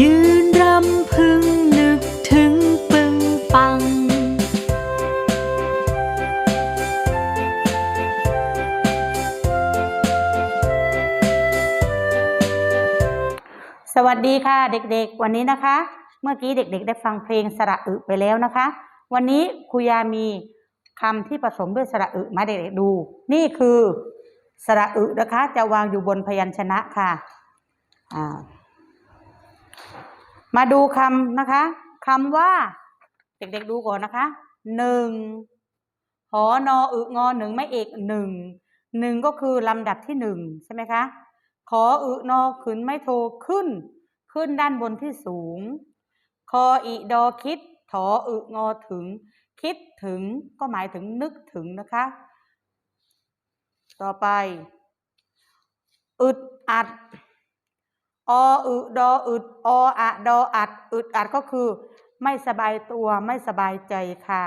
ยืนรำพึงนึกถึงปึงปัง สวัสดีค่ะเด็กๆ วันนี้นะคะ เมื่อกี้เด็กๆ ได้ฟังเพลงสระอึไปแล้วนะคะ วันนี้ครูยามีคำที่ผสมด้วยสระอึมาเด็กๆดู นี่คือสระอึนะคะ จะวางอยู่บนพยัญชนะค่ะอ่า มาดูคำนะคะคำว่า เด็กๆดูก่อนนะคะหนึ่งหอนออึงอหนึ่งไม่เอกหนึ่งหนึ่งก็คือลำดับที่หนึ่งใช่ไหมคะขออึนอขึ้นไม่โทขึ้น ขึ้นด้านบนที่สูง คออีดอคิด ถออึงอถึง คิดถึงก็หมายถึงนึกถึงนะคะ ต่อไป อึดอัด ออึดออึดออะดออัดอึดอัดก็คือ ไม่สบายตัวไม่สบายใจค่ะ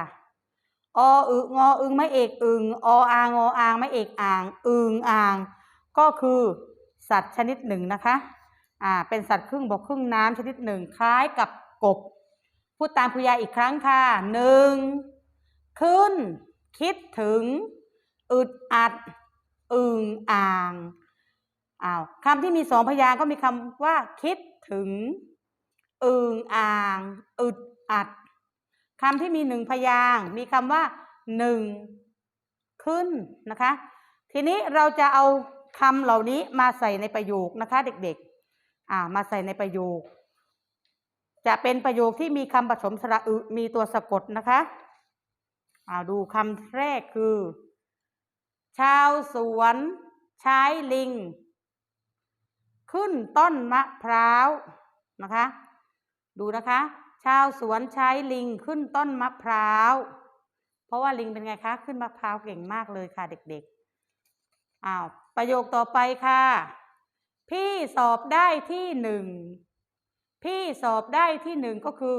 ออึงออึงไม่เอกอึงออางออางไม่เอกอ่าง อึงอ่าง ก็คือสัตว์ชนิดหนึ่งนะคะอ่าเป็นสัตว์ครึ่งบกครึ่งน้ำชนิดหนึ่งคล้ายกับกบ พูดตามพยาอีกครั้งค่ะหนึ่งขึ้น คิดถึง อึดอัด อึงอ่าง อ้าวคำที่มีสองพยางก็มีคำว่า คิดถึงอึงอ่าง อึดอัดคำที่มีหนึ่งพยางมีคำว่าหนึ่งขึ้นนะคะ ทีนี้เราจะเอาคำเหล่านี้มาใส่ในประโยคนะคะ เด็กๆอ่ามาใส่ในประโยค จะเป็นประโยคที่มีคำผสมสระอึมีตัวสะกดนะคะอ่าดูคำแรกคือ ชาวสวน ใช้ลิง ขึ้นต้นมะพร้าวนะคะ ดูนะคะ ชาวสวนใช้ลิงขึ้นต้นมะพร้าว เพราะว่าลิงเป็นไงคะ ขึ้นมะพร้าวเก่งมากเลยค่ะเด็กๆอ้าวประโยคต่อไปค่ะ พี่สอบได้ที่หนึ่งพี่สอบได้ที่หนึ่งก็คือ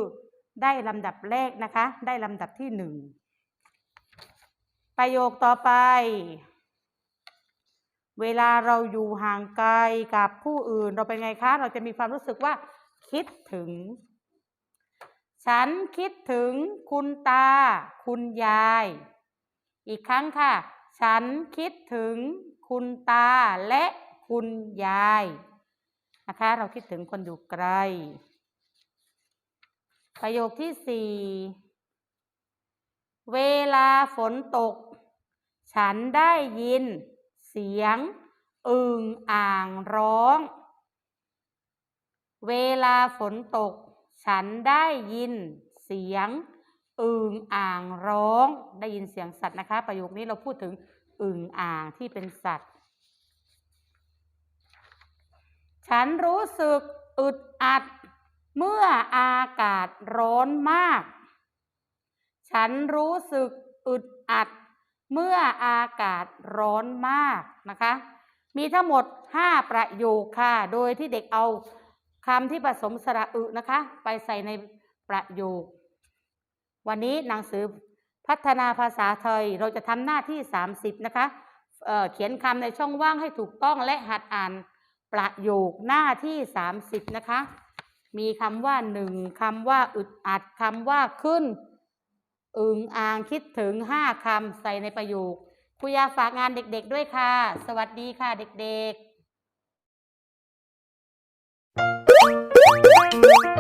ได้ลำดับแรกนะคะ ได้ลำดับที่หนึ่งประโยคต่อไป เวลาเราอยู่ห่างไกลกับผู้อื่นเราเป็นไงคะ เราจะมีความรู้สึกว่าคิดถึง ฉันคิดถึงคุณตา คุณยาย อีกครั้งค่ะ ฉันคิดถึงคุณตาและคุณยายนะคะ เราคิดถึงคนอยู่ไกล ประโยคที่สี่เวลาฝนตก ฉันได้ยิน เสียงอึงอ่างร้อง เวลาฝนตก ฉันได้ยินเสียงอึงอ่างร้อง ได้ยินเสียงสัตว์นะคะ ประโยคนี้เราพูดถึงอึงอ่างที่เป็นสัตว์ ฉันรู้สึกอึดอัด เมื่ออากาศร้อนมาก ฉันรู้สึกอึดอัด เมื่ออากาศร้อนมากนะคะ มีทั้งหมด 5 ประโยคค่ะ โดยที่เด็กเอาคำที่ผสมสระอึนะคะ ไปใส่ในประโยค วันนี้หนังสือพัฒนาภาษาไทยเราจะทำหน้าที่ 30 นะคะเเขียนคำในช่องว่างให้ถูกต้องและหัดอ่านประโยคหน้าที่ 30 นะคะ มีคำว่าหนึ่งคำว่าอึดอัดคำว่าขึ้น อึงอ่างคิดถึงห้าคำใส่ในประโยคครูยาฝากงานเด็กๆด้วยค่ะ สวัสดีค่ะเด็กๆ